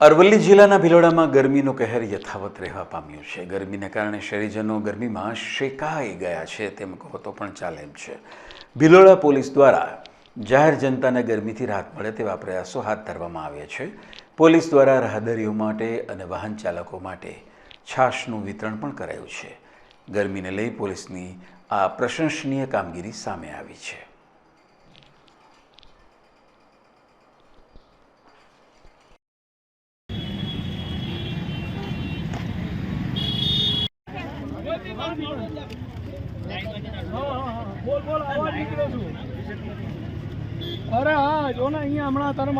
અરવલ્લી જિલ્લાના ભિલોડામાં ગરમીનો કહેર યથાવત રહેવા પામ્યો છે. ગરમીને કારણે શહેરીજનો ગરમીમાં શેકાઈ ગયા છે, તેમ કહો તો પણ ચાલે એમ છે. ભિલોડા પોલીસ દ્વારા જાહેર જનતાને ગરમીથી રાહત મળે તેવા પ્રયાસો હાથ ધરવામાં આવ્યા છે. પોલીસ દ્વારા રાહદારીઓ માટે અને વાહન ચાલકો માટે છાશનું વિતરણ પણ કરાયું છે. ગરમીને લઈ પોલીસની આ પ્રશંસનીય કામગીરી સામે આવી છે. અરે હા જો ને અહીંયા હમણાં તારે